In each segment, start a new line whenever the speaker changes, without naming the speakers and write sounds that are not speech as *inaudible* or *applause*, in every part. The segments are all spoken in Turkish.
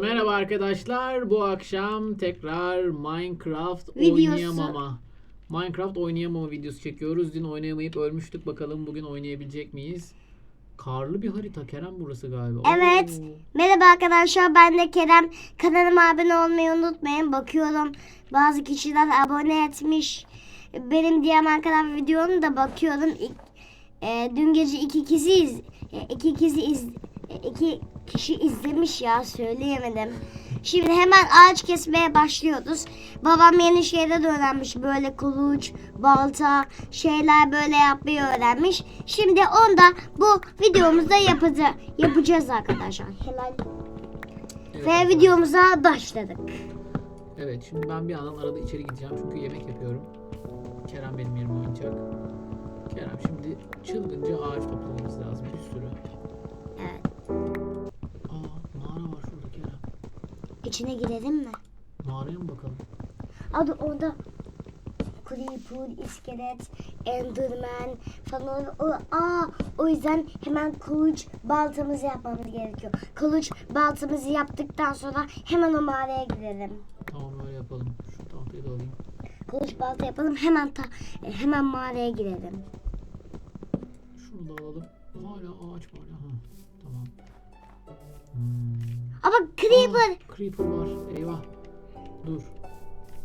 Merhaba arkadaşlar. Bu akşam tekrar Minecraft
Videosu.
oynayamama. Minecraft oynayamama videosu çekiyoruz. Dün oynayamayıp ölmüştük. Bakalım bugün oynayabilecek miyiz? Karlı bir harita Kerem burası galiba.
Evet.
Oo.
Merhaba arkadaşlar ben de Kerem. Kanalıma abone olmayı unutmayın. Bakıyorum bazı kişiler abone etmiş. Benim diğer Minecraft videomu da bakıyorum. İlk- e, dün gece iki kişi iz, e, iki kişi iz, e, iki kişi izlemiş ya söyleyemedim. Şimdi hemen ağaç kesmeye başlıyoruz. Babam yeni şeyler öğrenmiş. Böyle kılıç, balta, şeyler böyle yapmayı öğrenmiş. Şimdi onda bu videomuzda yapacağız, yapacağız arkadaşlar. Helal.
Evet,
Ve videomuza başladık.
Evet şimdi ben bir yandan arada içeri gideceğim çünkü yemek yapıyorum. Kerem benim yerime oynayacak. Kerem şimdi çılgınca ağaç toplamamız lazım bir sürü.
İçine girelim mi?
Mağaraya mı bakalım?
Adı orada Creeper, iskelet, Enderman falan. O, aa, o yüzden hemen kılıç baltamızı yapmamız gerekiyor. Kılıç baltamızı yaptıktan sonra hemen o mağaraya gidelim.
Tamam öyle yapalım. Şu tahtayı da alayım.
Kılıç balta yapalım hemen ta, e, hemen mağaraya girelim.
Şunu da alalım. Hala ağaç var ya. Ha, tamam. Hmm.
Ama Creeper
Aa, creeper var. Eyvah. Dur.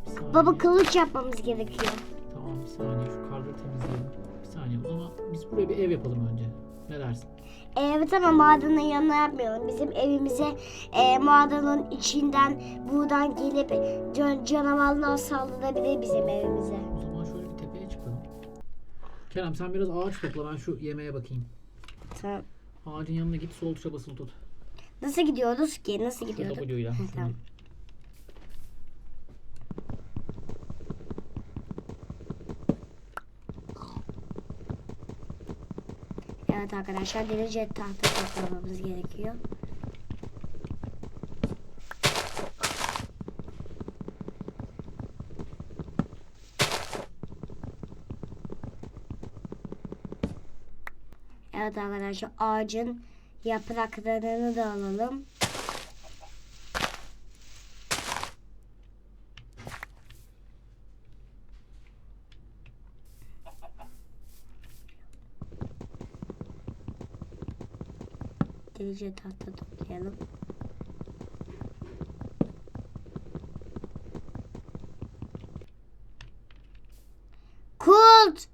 Bir saniye.
baba kılıç yapmamız gerekiyor.
Tamam bir saniye şu karları temizleyelim. Bir saniye o zaman biz buraya bir ev yapalım önce. Ne dersin?
E, Evet ama madenin yanına yapmayalım. Bizim evimize e, madenin içinden buradan gelip can, canavarlar saldırabilir bizim evimize.
O zaman şöyle bir tepeye çıkalım. Kerem sen biraz ağaç topla ben şu yemeğe bakayım.
Tamam.
Ağacın yanına git sol tuşa basılı tut.
Nasıl gidiyoruz ki? Nasıl gidiyorduk?
W'yla.
Ha, tamam. Evet arkadaşlar derece tahta toplamamız gerekiyor. Evet arkadaşlar ağacın yapraklarını da alalım. Derece tahta toplayalım. Kult!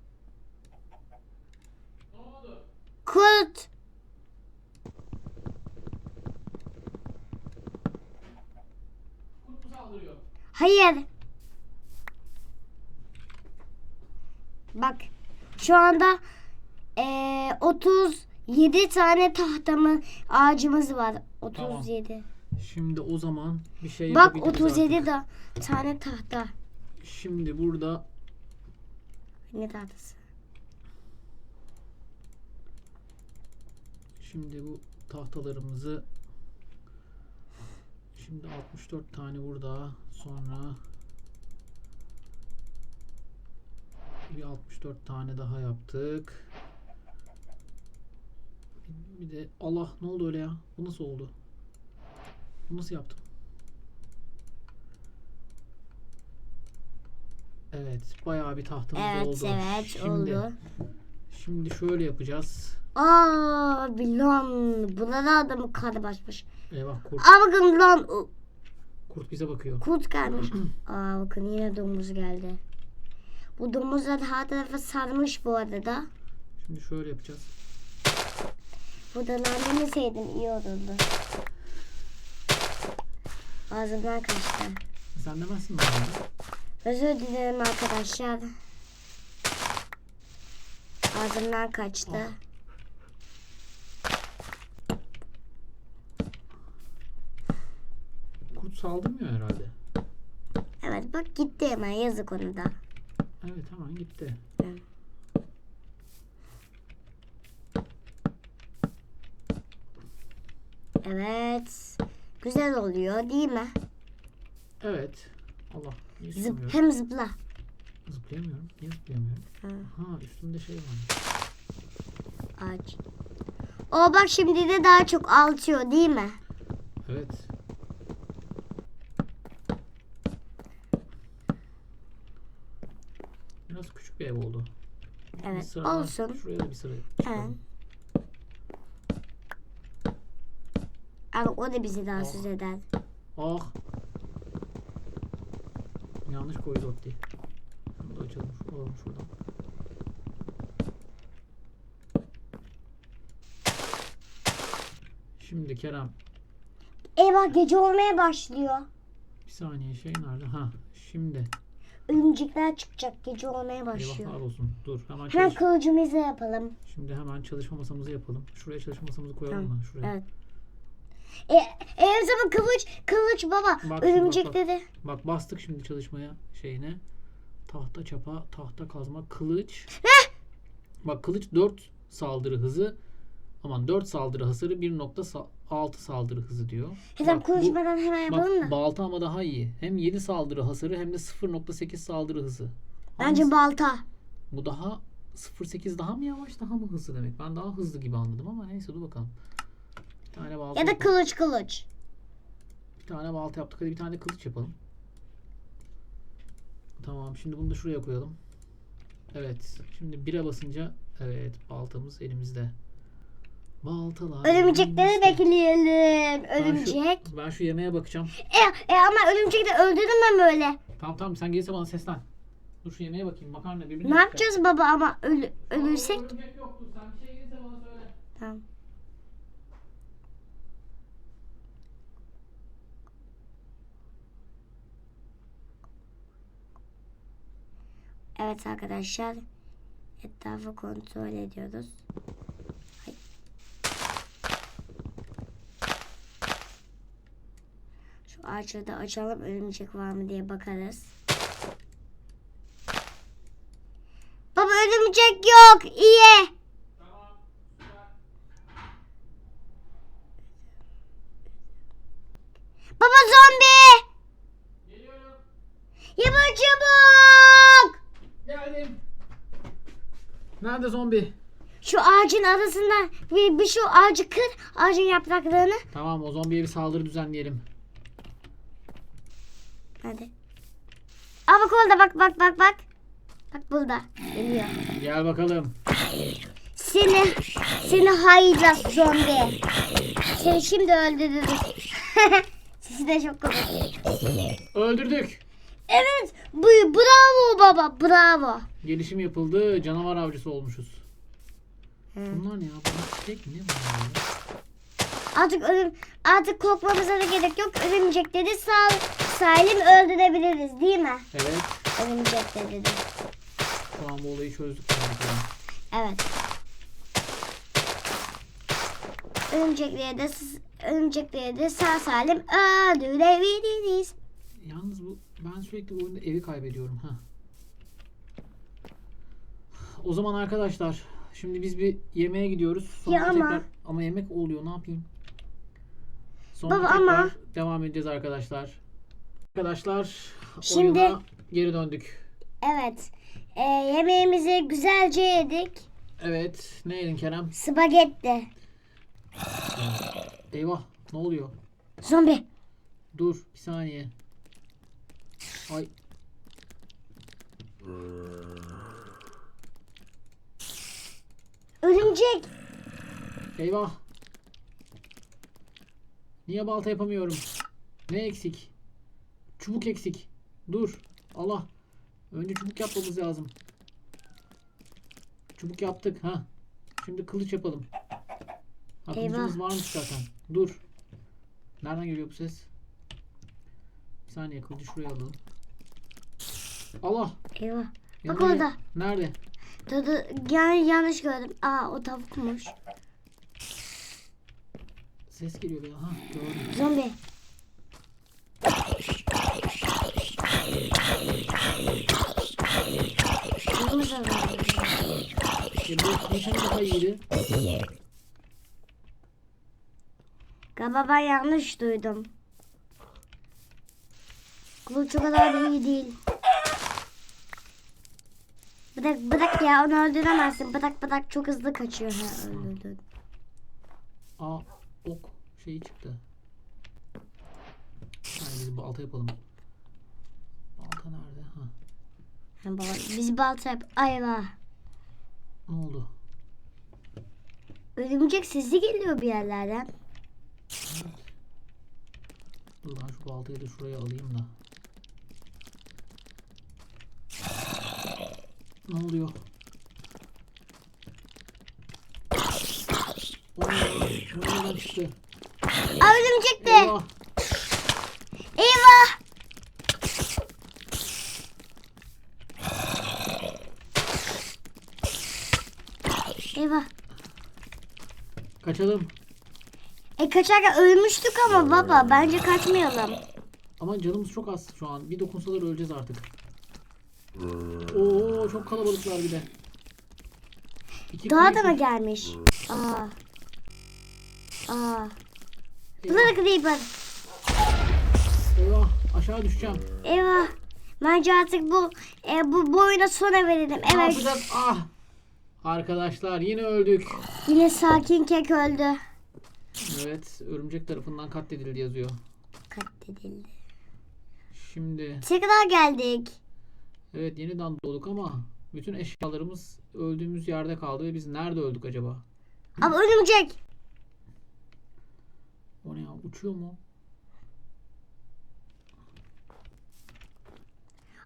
Kult!
Kurt mu saldırıyor?
Hayır. Bak şu anda eee 37 tane tahtamı ağacımız var. 37.
Şimdi o zaman bir şey
Bak
yapabiliriz
37
artık.
da tane tahta.
Şimdi burada
Ne tahtası?
Şimdi bu tahtalarımızı şimdi 64 tane burada sonra bir 64 tane daha yaptık. Bir- de Allah ne oldu öyle ya? Bu nasıl oldu? Bu nasıl yaptım? Evet, bayağı bir tahtamız
Evet
oldu.
evet
Şimdi,
oldu.
Şimdi şöyle yapacağız.
Aa lan buna da adamı karı basmış.
Eyvah kurt,
Aa bakın lan
kurt bize bakıyor.
kurt gelmiş. *clears throat* Aa bakın yine domuz geldi. Bu domuzlar her tarafa sarmış bu arada.
Şimdi şöyle yapacağız.
Buradan annemeseydim iyi olurdu. Ağzımdan kaçtı.
Sen demezsin mi?
Özür dilerim arkadaşlar. Ağzımdan kaçtı.
Kurt saldırmıyor herhalde.
Evet bak gitti hemen yazık onu da.
Evet hemen gitti.
Evet. Güzel oluyor değil mi?
Evet. Allah.
Zıp, hem zıpla.
Zıplayamıyorum. Niye zıplayamıyorum?
Ha,
Ha üstümde şey var.
ağaç. O bak şimdi de daha çok artıyor değil mi?
Evet. burası küçük bir ev oldu. Bir
Evet
sıra-
olsun.
Şuraya da bir sıra
Evet. Ama o da bizi rahatsız eder.
Ah. Yanlış koydu Otti. Bunu da açalım. Alalım şuradan. Şimdi Kerem
Eyvah gece olmaya başlıyor.
bir saniye şey nerede? Ha şimdi.
Örümcekler çıkacak gece olmaya başlıyor.
Eyvahlar olsun. Dur hemen
Hemen
çalış.
kılıcımızı yapalım.
Şimdi hemen çalışma masamızı yapalım. Şuraya çalışma masamızı koyalım mı? Şuraya.
Evet. E, e zaman kılıç, kılıç baba.
şimdi, bak,
Örümcekleri.
Bak bastık şimdi çalışmaya şeyine. Tahta çapa, tahta kazma, kılıç. Bak kılıç 4 saldırı hızı. Aman 4 saldırı hasarı 1.6 saldırı hızı diyor.
Hesap
Bak, bu-
konuşmadan hemen yapalım
Bak
mı?
balta ama daha iyi. Hem 7 saldırı hasarı hem de 0.8 saldırı hızı.
Bence
Hangisi-
balta.
bu daha 0.8 daha mı yavaş daha mı hızlı demek. Ben daha hızlı gibi anladım ama neyse dur bakalım. Bir tane balta
Ya da
yapalım.
kılıç kılıç.
Bir tane balta yaptık. Hadi bir tane de kılıç yapalım. Tamam. Şimdi bunu da şuraya koyalım. Evet. Şimdi bire basınca evet baltamız elimizde. Baltalar.
Örümcekleri bekleyelim.
Ben şu-
Örümcek.
Ben şu yemeğe bakacağım.
E, e ama örümcekleri öldürdüm ben böyle.
Tamam tamam sen gelirse bana seslen. Dur şu yemeğe bakayım. Makarna birbirine
Ne
çıkar.
yapacağız baba ama ölü, ölürsek?
Örümcek yoktu. Sen bir şey gelirse bana söyle.
Tamam. Evet arkadaşlar. Etrafı kontrol ediyoruz. Ay. Şu ağaçları da açalım. Örümcek var mı diye bakarız. Baba örümcek yok. İyi.
Tamam.
Baba zombi.
Geliyorum.
Yapın çabuk.
Geldim. Nerede zombi?
Şu ağacın arasından bir, bir şu ağacı kır. Ağacın yapraklarını.
Tamam o zombiye bir saldırı düzenleyelim.
Hadi. Aa bak orada bak bak bak bak. Bak burada. Geliyor.
Gel bakalım.
Seni seni haydar zombi. Seni şimdi öldürürüz. *laughs* Sesi de çok komik.
Öldürdük.
Evet. Bu, bravo baba. Bravo.
Gelişim yapıldı. Canavar avcısı olmuşuz.
Hı.
Bunlar ne ya? Bunlar tek? Ne bunlar ya?
Artık ölüm artık korkmamıza da gerek yok. Örümcekleri sağ salim öldürebiliriz değil mi?
Evet.
Örümcekleri de.
Tamam bu olayı çözdük.
Evet. Örümcekleri de örümcekleri de sağ salim öldürebiliriz.
Yalnız bu ben sürekli bu oyunda evi kaybediyorum ha. O zaman arkadaşlar şimdi biz bir yemeğe gidiyoruz. Sonra
Ya ama-
tekrar ama yemek oluyor ne yapayım? Sonra
Baba
tekrar
ama-
devam edeceğiz arkadaşlar. Arkadaşlar
Şimdi-
oyuna geri döndük.
Evet. Ee, yemeğimizi güzelce yedik.
Evet ne yedin Kerem?
Spagetti.
Eyvah ne oluyor?
Zombi.
Dur bir saniye. Ay
Örümcek.
eyvah. Niye balta yapamıyorum? Ne eksik? Çubuk eksik. Dur. Allah. Önce çubuk yapmamız lazım. Çubuk yaptık ha. Şimdi kılıç yapalım. Ha, kılıcımız varmış zaten. Dur. Nereden geliyor bu ses? Bir saniye kılıcı şuraya alalım. Allah.
Eyvah. Bak
bir-
orada.
Nerede?
Dur, dur. Yani yanlış gördüm. Aa o tavukmuş.
Ses geliyor ya. Ha gördüm.
Zombi. Zombi.
Şimdi geçen daha iyiydi.
Galiba yanlış duydum. Kılıç o kadar da iyi değil. Bırak bırak ya onu öldüremezsin. Bırak bırak çok hızlı kaçıyor. Ha öldürdün.
Aa ok şeyi çıktı. Hayır biz balta yapalım. Balta nerede? Ha.
Baba, Biz balta yap. Ayva.
Ne oldu?
Örümcek sesi geliyor bir yerlerden.
Dur ben şu baltayı da şuraya alayım da. Ne oluyor?
Örümcek de.
Eyvah!
Eyvah. Eyvah.
Kaçalım.
E kaçarken ölmüştük ama baba bence kaçmayalım.
Ama canımız çok az şu an. Bir dokunsalar öleceğiz artık. Oo çok kalabalıklar bir de. İki
Daha da mı gelmiş? Aa. Aa.
Eyvah,
Bunlar Creeper.
eyvah aşağı düşeceğim.
Eyvah. Bence artık bu e, bu, bu oyuna sona verelim.
Ne
Evet.
yapacağız? Ah! Arkadaşlar yine öldük.
Yine sakin kek öldü.
Evet örümcek tarafından katledildi yazıyor.
Katledildi.
Şimdi
Tekrar geldik.
evet yeniden doğduk ama bütün eşyalarımız öldüğümüz yerde kaldı ve biz nerede öldük acaba?
Ama örümcek.
O ne ya uçuyor mu?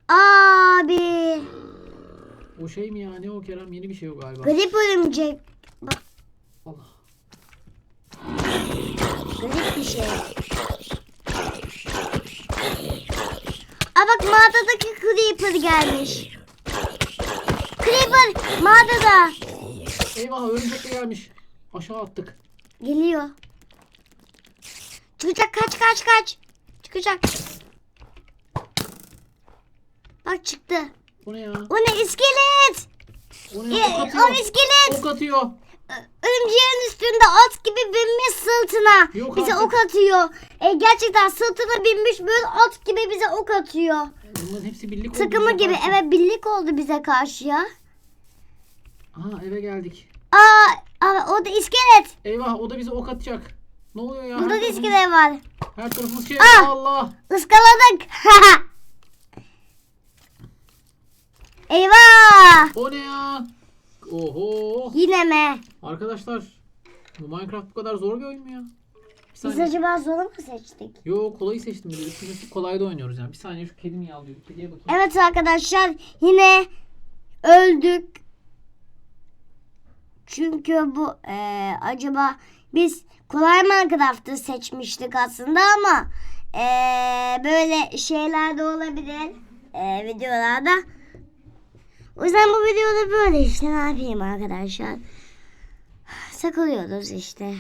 Abi.
O şey mi ya ne o Kerem yeni bir şey o galiba.
Garip örümcek.
Allah.
Garip bir şey. Aa bak mağaradaki Creeper gelmiş. Creeper mağarada.
Eyvah örümcek de gelmiş. Aşağı attık.
Geliyor. Çıkacak kaç kaç kaç. Çıkacak. Bak çıktı.
O ne ya?
O ne iskelet.
O ne ya? Ok
o iskelet.
Ok atıyor.
Örümceğin üstünde at gibi binmiş sırtına.
Yok
bize
artık.
ok atıyor. E, gerçekten sırtına binmiş böyle at gibi bize ok atıyor.
Bunların hepsi birlik oldu
Takımı gibi
karşı.
evet birlik oldu bize karşı ya.
Aha eve geldik.
Aa, aa o da iskelet.
Eyvah o da bize ok atacak. Ne oluyor ya?
Burada da iskelet var.
Her tarafımız şey.
Ah!
Allah.
Iskaladık. *laughs* Eyvah.
O ne ya? Oho.
Yine mi?
Arkadaşlar bu Minecraft bu kadar zor bir oyun mu ya? Bir
Biz
saniye.
acaba zoru mu seçtik?
Yo kolayı seçtim. Üçüncüsü kolayda oynuyoruz yani. Bir saniye şu kedimi yağlıyor. Kediye bakayım.
Evet arkadaşlar yine öldük. Çünkü bu eee, acaba biz kolay Minecraft'ı seçmiştik aslında ama eee, böyle şeyler de olabilir eee, videolarda. O yüzden bu videoda böyle işte ne yapayım arkadaşlar. Sakılıyoruz işte.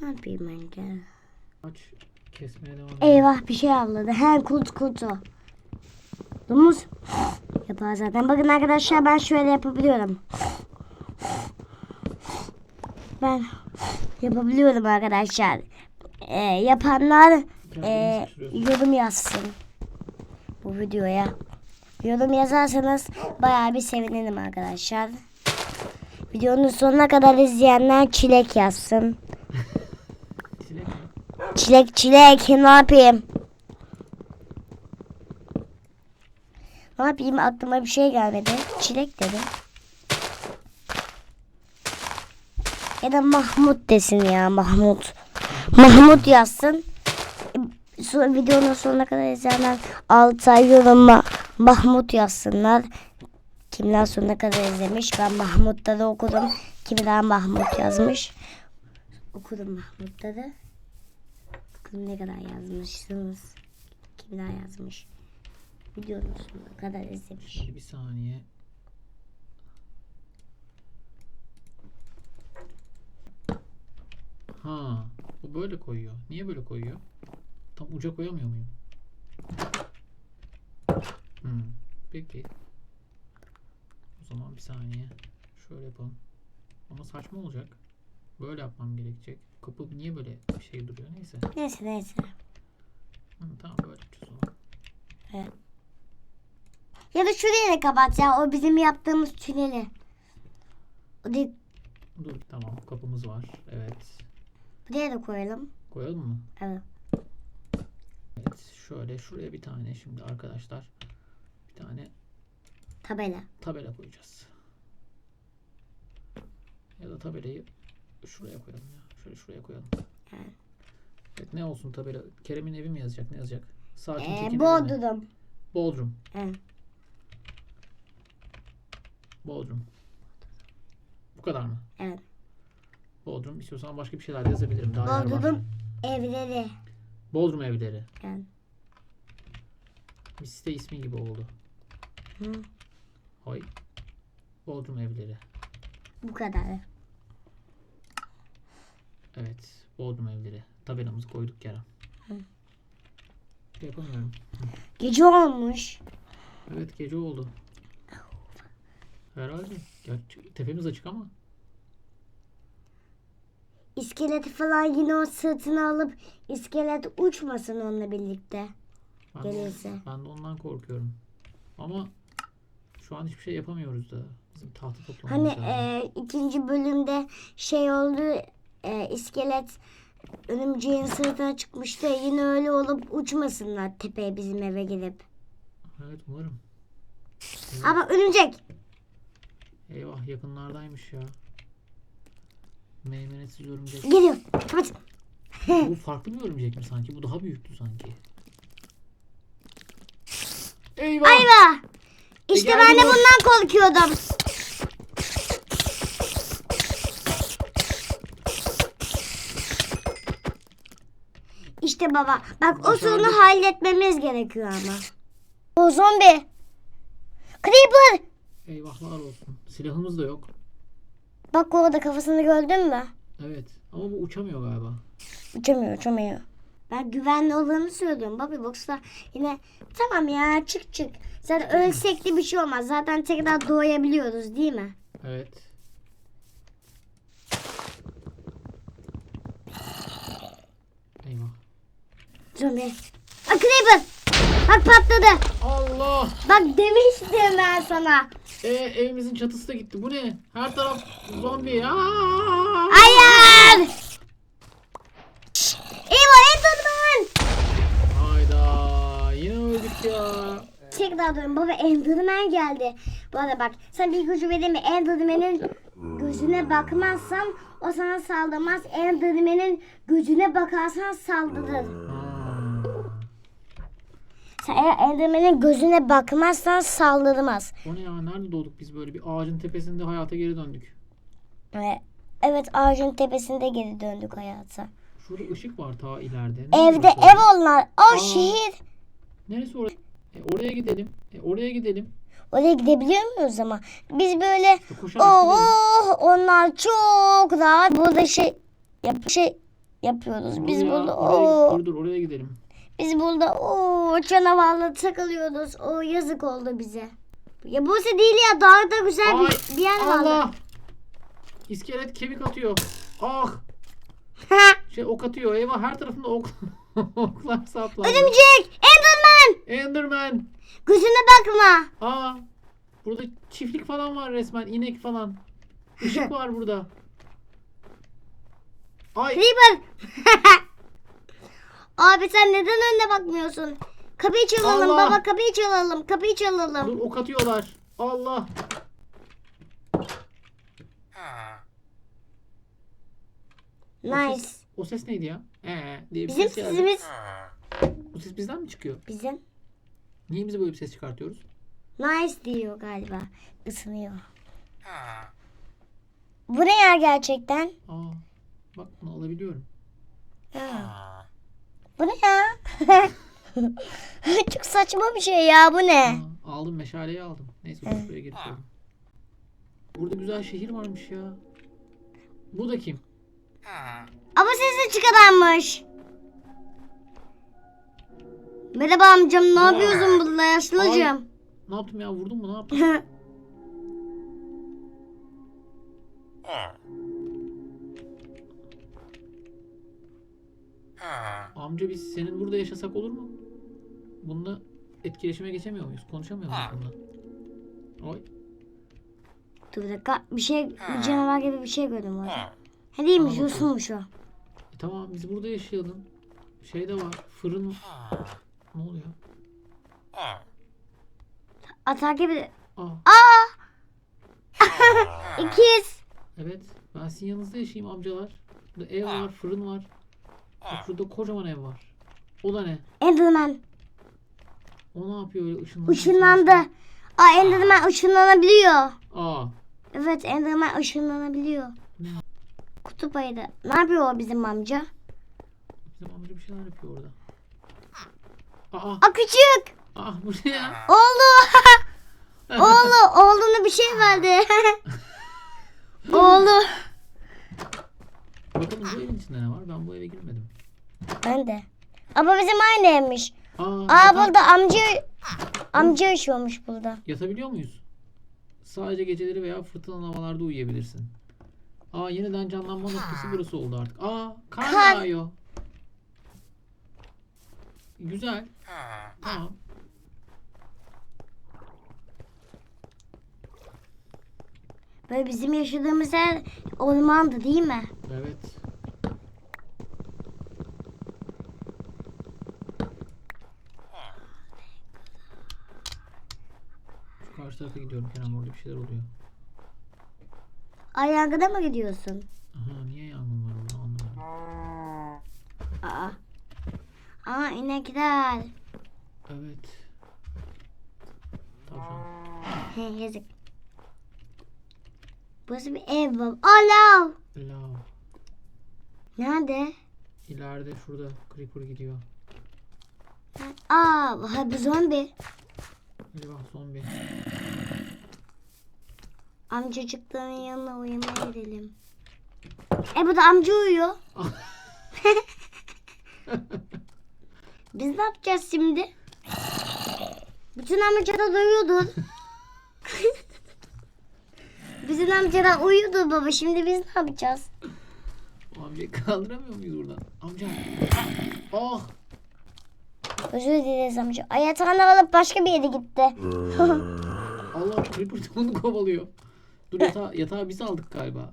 Ne yapayım ben de?
Aç kesmeye devam.
Eyvah bir şey avladı. He kurt kurtu. Domuz. Yapar zaten. Bakın arkadaşlar ben şöyle yapabiliyorum. Ben yapabiliyorum arkadaşlar. Ee, yapanlar
sıçrıyorsun.
yorum yazsın. Bu videoya. Yorum yazarsanız bayağı bir sevinirim arkadaşlar. Videonun sonuna kadar izleyenler çilek yazsın.
Çilek?
Çilek çilek ne yapayım? Ne yapayım aklıma bir şey gelmedi. Çilek dedim. Ya da Mahmut desin ya Mahmut. Mahmut yazsın. Sonra videonun sonuna kadar izleyenler Altay yoruma Mahmut yazsınlar. Kimler sonuna kadar izlemiş. Ben Mahmut'ta da okudum. Kimler Mahmut yazmış. Okudum Mahmut'ta da. Bakalım ne kadar yazmışsınız. Kimler yazmış. Videonun sonuna kadar izlemiş.
Bir saniye. Ha, bu böyle koyuyor. Niye böyle koyuyor? Tam uca koyamıyor muyum? Hmm, peki. O zaman bir saniye. Şöyle yapalım. Ama saçma olacak. Böyle yapmam gerekecek. Kapı niye böyle bir şey duruyor? Neyse.
Neyse neyse.
Hı, tamam böyle yapacağız o zaman.
Ya da şurayı da kapat ya. O bizim yaptığımız tüneli. O değil,
Dur tamam kapımız var. Evet.
buraya da koyalım.
Koyalım mı?
Evet.
Evet. Şöyle şuraya bir tane şimdi arkadaşlar tane
Tabela.
tabela koyacağız. Ya da tabelayı şuraya koyalım ya. Şöyle şuraya koyalım.
Evet.
Evet ne olsun tabela? Kerem'in evi mi yazacak? Ne yazacak? Sakin
Ee? Bodrum.
Bodrum.
Evet.
Bodrum. Bu kadar mı?
Evet.
Bodrum. İstiyorsan başka bir şeyler de yazabilirim. Daha.
Bodrum evleri.
Bodrum evleri.
Evet.
Bir site ismi gibi oldu.
Hı.
Hay. Bodrum evleri.
Bu kadar.
Evet. Bodrum evleri. Tabelamızı koyduk Kerem. Yapamıyorum.
Gece olmuş.
Evet gece oldu. Herhalde. Gerçi tepemiz açık ama.
İskeleti falan yine o sırtına alıp iskelet uçmasın onunla birlikte.
Ben de,
Gelirse.
ben de ondan korkuyorum. Ama şu an hiçbir şey yapamıyoruz da. Bizim tahta toplamamız
Hani
lazım.
e, ikinci bölümde şey oldu e, iskelet örümceğin sırtına çıkmıştı. Yine öyle olup uçmasınlar tepeye bizim eve gelip.
Evet umarım.
Ama örümcek.
Eyvah yakınlardaymış ya. Meymenetsiz örümcek.
Geliyor. Kapat.
Bu farklı bir örümcek mi sanki? Bu daha büyüktü sanki. *laughs* Eyvah!
Ayva. İşte
E,
ben de bundan korkuyordum. İşte baba. Bak o sorunu halletmemiz gerekiyor ama. O zombi. Creeper.
Eyvahlar olsun. Silahımız da yok.
Bak orada kafasını gördün mü?
Evet. Ama bu uçamıyor galiba.
Uçamıyor, uçamıyor. Ben güvenli olduğunu söylüyorum. Bobby Box'ta yine tamam ya çık çık. Zaten ölsek de bir şey olmaz. Zaten tekrar doğabiliyoruz değil mi?
Evet. Eyvah.
Zombi. Bak Creeper. Bak patladı.
Allah!
Bak demiştim ben sana.
E, evimizin çatısı da gitti. Bu ne? Her taraf zombi. Aa!
Hayır. Eyvah Enderman.
Hayda. Öldük ya.
Tekrar diyorum baba Enderman geldi. Bu arada bak sana bir ipucu vereyim mi? Enderman'in gözüne bakmazsan o sana saldırmaz. Enderman'in gözüne bakarsan saldırır.
Ha.
Sen eğer Enderman'in gözüne bakmazsan saldırmaz.
O ne ya? Nerede doğduk biz böyle? Bir ağacın tepesinde hayata geri döndük.
Ve evet ağacın tepesinde geri döndük hayata.
Şurada ışık var ta ileride. Ne
Evde ev onlar. O
Aa.
şehir.
Neresi orası? E, oraya gidelim. E, oraya gidelim.
Oraya gidebiliyor muyuz ama? Biz böyle
İşte gidelim.
oh onlar çok rahat burada şey yap şey yapıyoruz. Biz
ya,
burada
oraya,
o
dur dur oraya gidelim.
biz burada o canavarla takılıyoruz. O yazık oldu bize. Ya Buse değil ya daha da güzel
Ay,
bir, bir yer vardı.
Allah! İskelet kemik atıyor. Ah! *laughs* Şey ok atıyor. Eyvah her tarafında ok. *laughs* Oklar saplandı.
Örümcek! Enderman!
Enderman.
Gözüne bakma.
Aa! Burada çiftlik falan var resmen. inek falan. Işık *laughs* var burada. Ay!
Creeper! *laughs* Abi sen neden önüne bakmıyorsun? Kapıyı çalalım
Allah!
baba kapıyı çalalım kapıyı çalalım.
Dur ok atıyorlar. Allah!
Nice.
O ses neydi ya? Ee, diye bir
Bizim
ses geldi.
sesimiz
Bu ses bizden mi çıkıyor?
bizim
Niye bize böyle bir ses çıkartıyoruz?
nice diyor galiba. Isınıyor. Bu ne ya gerçekten?
Aa, bak bunu alabiliyorum.
Ha. Bu ne ya? *laughs* Çok saçma bir şey ya bu ne?
Aa, aldım meşaleyi aldım. Neyse dur buraya geri koydum. Burada güzel şehir varmış ya. Bu da kim?
Ama sesi çıkaranmış. Merhaba amcam ne yapıyorsun burada yaşlıcığım?
Ne yaptım ya vurdum mu ne yaptım? *laughs* Amca biz senin burada yaşasak olur mu? Bununla etkileşime geçemiyor muyuz? Konuşamıyor muyuz bununla? Oy.
Dur bir dakika bir şey bir canavar gibi bir şey gördüm orada. Ha değilmiş yosunmuş o.
Tamam biz burada yaşayalım. Şey de var. Fırın Ne oluyor?
Aa, takip ed-
Aa,
Aa! *laughs* İkiz.
evet. Ben sizin yanınızda yaşayayım amcalar. Burada ev var, fırın var. Bak şurada kocaman ev var. O da ne?
Enderman.
O ne yapıyor öyle ışınlanıyor?
Işınlandı. Aa Enderman ışınlanabiliyor.
Aa,
Evet Enderman ışınlanabiliyor. Kutup ayısı. Ne yapıyor o bizim amca?
bizim amca bir şeyler yapıyor orada. Aa,
Aa küçük.
aa bu ne ya?
Oğlu. *laughs* Oğlu. Oğluna bir şey verdi. *laughs* Oğlu.
Bakalım bu evin içinde ne var? Ben bu eve girmedim.
Ben de. Ama bizim aynı evmiş.
Aa,
Aa
yata-
burada amca amca yaşıyormuş burada.
yatabiliyor muyuz? Sadece geceleri veya fırtınalı havalarda uyuyabilirsin. Aa yeniden canlanma noktası burası oldu artık. Aa kar
Kar.
yağıyor. Güzel. Tamam.
Böyle bizim yaşadığımız yer ormandı değil mi?
Evet. Şu karşı tarafa gidiyorum Kenan orada bir şeyler oluyor.
Ay yangına mı gidiyorsun?
Aha niye yangın var orada anlamadım.
Aa. Aa inekler.
Evet. Tavşan.
He, yazık. Burası bir ev baba. Alav.
Lav.
Nerede?
İleride şurada creeper gidiyor.
Aa bu zombi.
Eyvah zombi.
Amcacıkların yanına uyumaya gidelim. E bu da amca uyuyor. *laughs* Biz ne yapacağız şimdi? Bütün amcalar uyuyordu. *laughs* Bizim amcalar uyuyordu baba. Şimdi biz ne yapacağız?
Amcayı kaldıramıyor muyuz buradan? Amca. Oh.
Özür dileriz amca. Ay yatağını alıp başka bir yere gitti. *laughs*
Allah creeper onu kovalıyor. Dur yatağı, yatağı biz aldık galiba.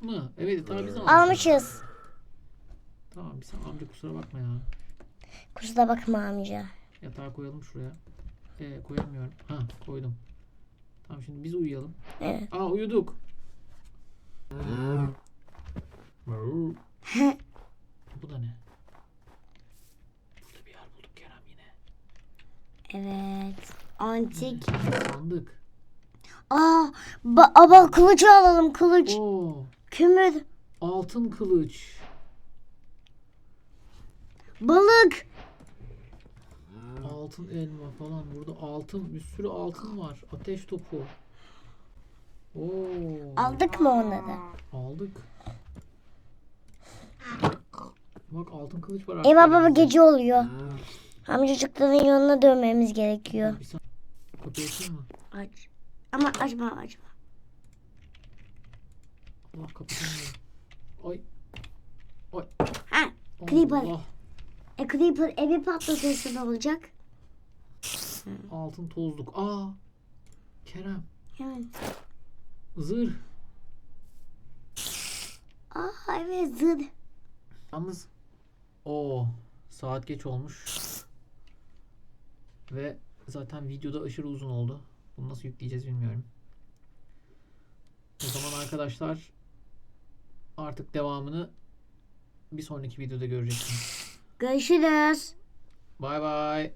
Mı? Evet yatağı biz aldık.
Almışız.
Tamam biz amca kusura bakma ya.
Kusura bakma amca.
Yatağı koyalım şuraya. Ee, koyamıyorum. Ha koydum. Tamam şimdi biz uyuyalım.
Evet.
Aa uyuduk. *laughs* Bu da ne? Burada bir yer bulduk Kerem yine.
Evet. Antik.
Sandık.
Aa, ba aba kılıcı alalım kılıç.
Oo,
Kömür.
altın kılıç.
Balık.
Altın elma falan. Burada altın bir sürü altın var. Ateş topu. Oo.
Aldık mı onları?
Aldık. Bak altın kılıç var.
Eyvah baba
elimizde.
gece oluyor. Amcacıkların yanına dönmemiz gerekiyor.
Bir saniye. Kapıyı açayım mı?
Aç. Ama açma açma.
Allah kapatamıyorum. Ay. Ay.
Ha, Creeper.
Allah.
E Creeper evi patlatırsa ne olacak?
Altın tozluk. Aa. Kerem.
Evet.
Zırh.
Aa evet zırh.
Yalnız o saat geç olmuş. Ve zaten videoda aşırı uzun oldu. Bunu nasıl yükleyeceğiz bilmiyorum. O zaman arkadaşlar artık devamını bir sonraki videoda göreceksiniz.
Görüşürüz.
Bay bay.